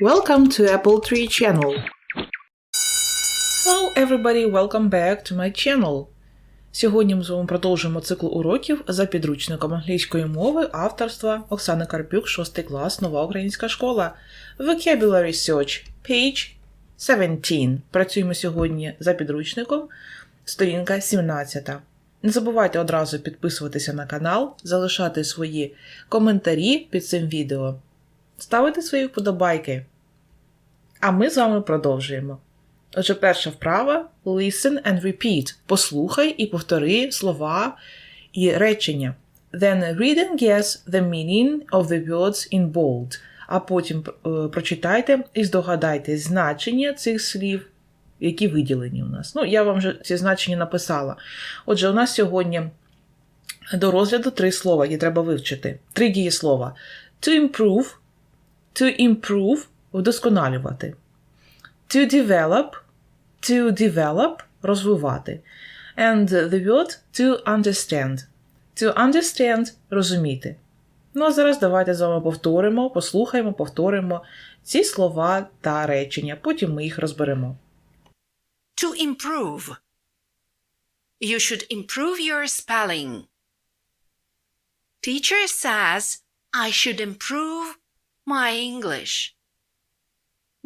Welcome to Apple Tree Channel. Hello everybody, welcome back to my channel. Сьогодні ми з вами продовжуємо цикл уроків за підручником англійської мови авторства Оксани Карпюк, 6 клас, нова українська школа. Vocabulary Search, page 17. Працюємо сьогодні за підручником, сторінка 17. Не забувайте одразу підписуватися на канал, залишати свої коментарі під цим відео, ставити свої вподобайки. А ми з вами продовжуємо. Отже, перша вправа listen and repeat. Послухай і повтори слова і речення. Then read and guess the meaning of the words in bold. А потім е, прочитайте і здогадайте значення цих слів, які виділені у нас. Ну, я вам вже ці значення написала. Отже, у нас сьогодні до розгляду три слова, які треба вивчити. Три дієслова. To improve, to improve вдосконалювати. To develop, to develop розвивати. And the word to understand. To understand розуміти. Ну, а зараз давайте з вами повторимо, послухаємо, повторимо ці слова та речення. Потім ми їх розберемо. To improve. You should improve your spelling. Teacher says I should improve my English.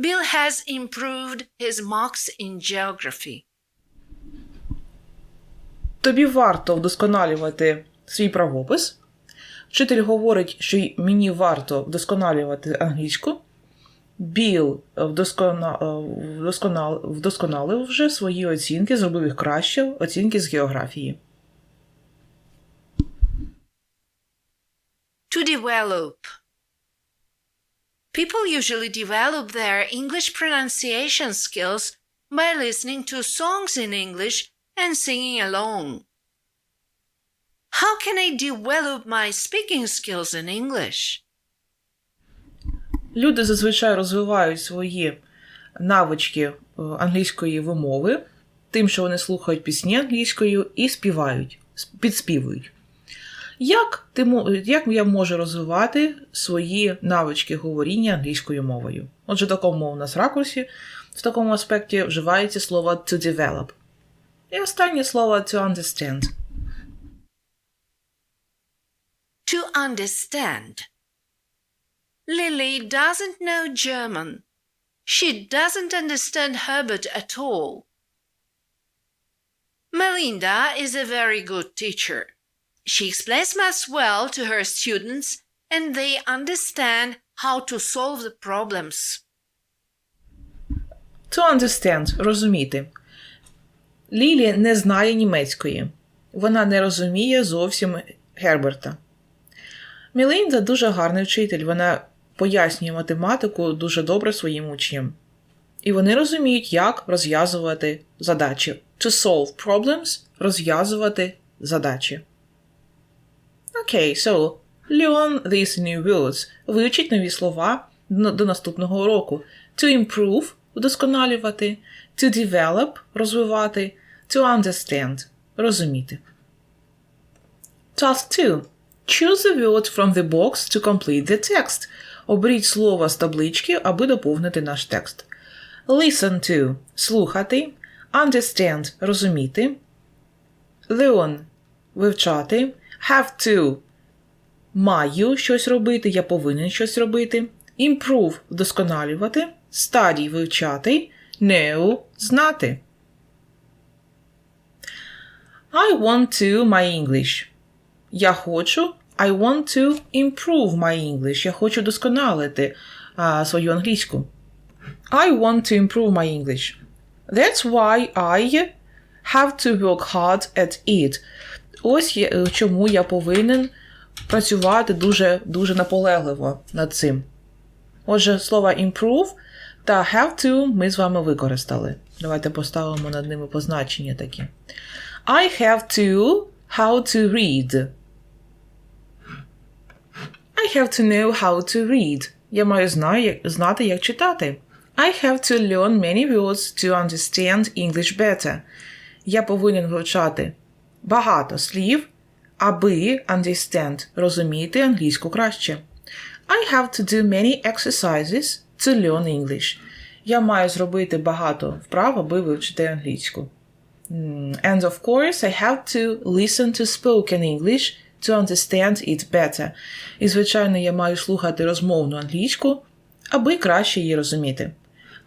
Bill has improved his marks in geography. Тобі варто вдосконалювати свій правопис. Вчитель говорить, що мені варто вдосконалювати англійську. Біл вдоскона... вдосконал... вдосконалив вже свої оцінки, зробив їх краще, оцінки з географії. To develop. People usually develop their English pronunciation skills by listening to songs in English and singing along. How can I develop my speaking skills in English? Люди зазвичай розвивають свої навички е, англійської вимови, тим, що вони слухають пісні англійською і співають, підспівують. Як, ти, як я можу розвивати свої навички говоріння англійською мовою? Отже, в такому у нас ракурсі, в такому аспекті вживається слово to develop. І останнє слово to understand. To understand. Lily doesn't know German. She doesn't understand Herbert at all. Melinda is a very good teacher. She explains maths well to her students and they understand how to solve the problems. To understand розуміти. Лілі не знає німецької. Вона не розуміє зовсім Герберта. Мілінда дуже гарний вчитель. Вона пояснює математику дуже добре своїм учням. І вони розуміють, як розв'язувати задачі. To solve problems розв'язувати задачі. Okay, so learn these new words. Вивчіть нові слова до наступного уроку. To improve вдосконалювати, to develop розвивати, to understand розуміти. Task 2. Choose a word from the box to complete the text. Оберіть слово з таблички, аби доповнити наш текст. Listen to слухати, understand розуміти, learn вивчати, have to маю щось робити, я повинен щось робити, improve вдосконалювати, study вивчати, know знати. I want to my English. Я хочу I want to improve my English. Я хочу досконалити а, свою англійську. I want to improve my English. That's why I have to work hard at it. Ось є, чому я повинен працювати дуже, дуже наполегливо над цим. Отже, слова improve та have to ми з вами використали. Давайте поставимо над ними позначення такі. I have to how to read. I have to know how to read. Я маю знати, як читати. I have to learn many words to understand English better. Я повинен вивчати багато слів, аби understand розуміти англійську краще. I have to do many exercises to learn English. Я маю зробити багато вправ, аби вивчити англійську. М, And of course, I have to listen to spoken English to understand it better. І, звичайно, я маю слухати розмовну англійську, аби краще її розуміти.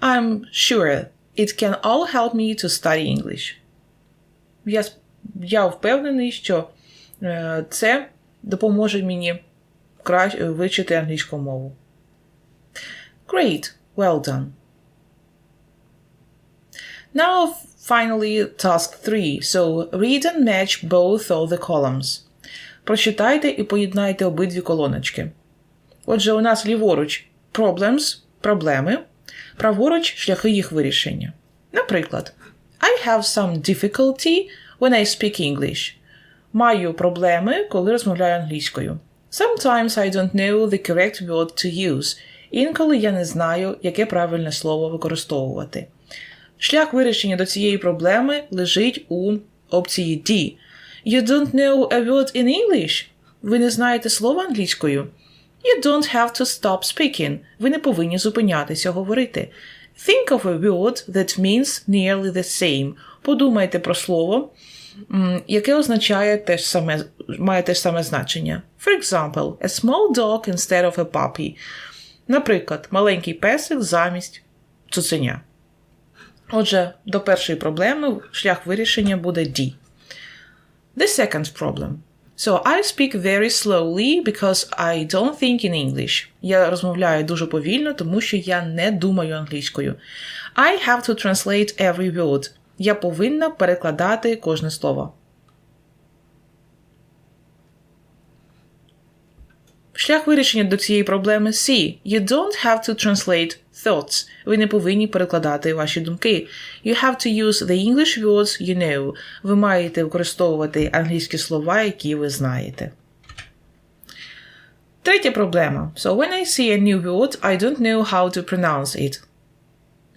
I'm sure it can all help me to study English. Я, с- я впевнений, що е, це допоможе мені краще вивчити англійську мову. Great, well done. Now, finally, task 3. So, read and match both of the columns. Прочитайте і поєднайте обидві колоночки. Отже, у нас ліворуч problems проблеми, праворуч шляхи їх вирішення. Наприклад, I have some difficulty when I speak English. Маю проблеми, коли розмовляю англійською. Sometimes I don't know the correct word to use. Інколи я не знаю, яке правильне слово використовувати. Шлях вирішення до цієї проблеми лежить у опції D. You don't know a word in English? Ви не знаєте слова англійською? You don't have to stop speaking. Ви не повинні зупинятися говорити. Think of a word that means nearly the same. Подумайте про слово, яке означає те ж саме, має те ж саме значення. For example, a small dog instead of a puppy. Наприклад, маленький песик замість цуценя. Отже, до першої проблеми шлях вирішення буде D. The second problem. So I speak very slowly because I don't think in English. Я розмовляю дуже повільно, тому що я не думаю англійською. I have to translate every word. Я повинна перекладати кожне слово. Шлях вирішення до цієї проблеми C. You don't have to translate thoughts. Ви не повинні перекладати ваші думки. You have to use the English words you know. Ви маєте використовувати англійські слова, які ви знаєте. Третя проблема. So when I see a new word, I don't know how to pronounce it.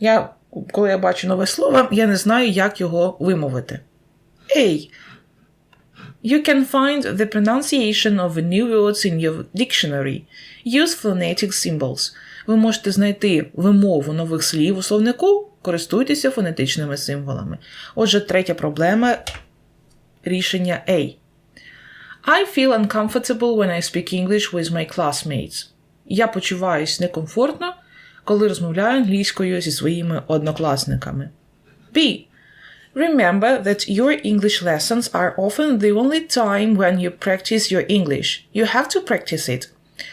Я, коли я бачу нове слово, я не знаю, як його вимовити. A. You can find the pronunciation of new words in your dictionary. Use phonetic symbols. Ви можете знайти вимову нових слів у словнику, користуйтеся фонетичними символами. Отже, третя проблема рішення A. I feel uncomfortable when I speak English with my classmates. Я почуваюсь некомфортно, коли розмовляю англійською зі своїми однокласниками. B. Remember that your English lessons are often the only time when you practice your English. You have to practice it.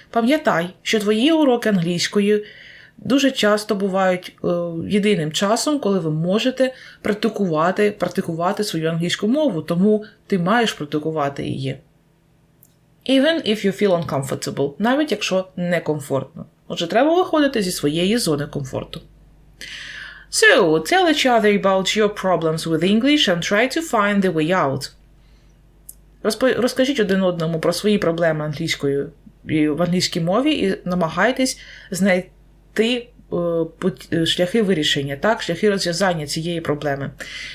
Пам'ятай, що твої уроки англійської дуже часто бувають е, єдиним часом, коли ви можете практикувати, практикувати свою англійську мову, тому ти маєш практикувати її. Even if you feel uncomfortable, навіть якщо некомфортно. Отже, треба виходити зі своєї зони комфорту. So, tell each other about your problems with English and try to find the way out. Розкажіть один одному про свої проблеми англійською в англійській мові і намагайтесь знайти е, е, шляхи вирішення, так, шляхи розв'язання цієї проблеми.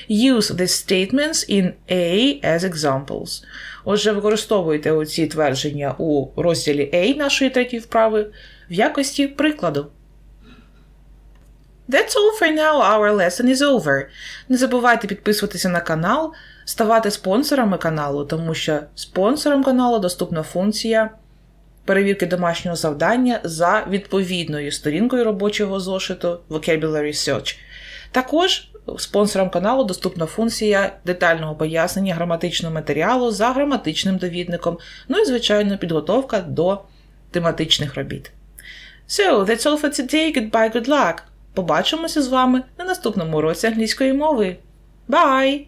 Use the statements in A as examples. Отже, використовуйте оці твердження у розділі A нашої третьої вправи в якості прикладу. That's all for now. Our lesson is over. Не забувайте підписуватися на канал, ставати спонсорами каналу, тому що спонсорам каналу доступна функція перевірки домашнього завдання за відповідною сторінкою робочого зошиту Vocabulary Search. Також спонсорам каналу доступна функція детального пояснення граматичного матеріалу за граматичним довідником, ну і, звичайно, підготовка до тематичних робіт. So, that's all for today. Goodbye, good luck. Побачимося з вами на наступному уроці англійської мови. Bye!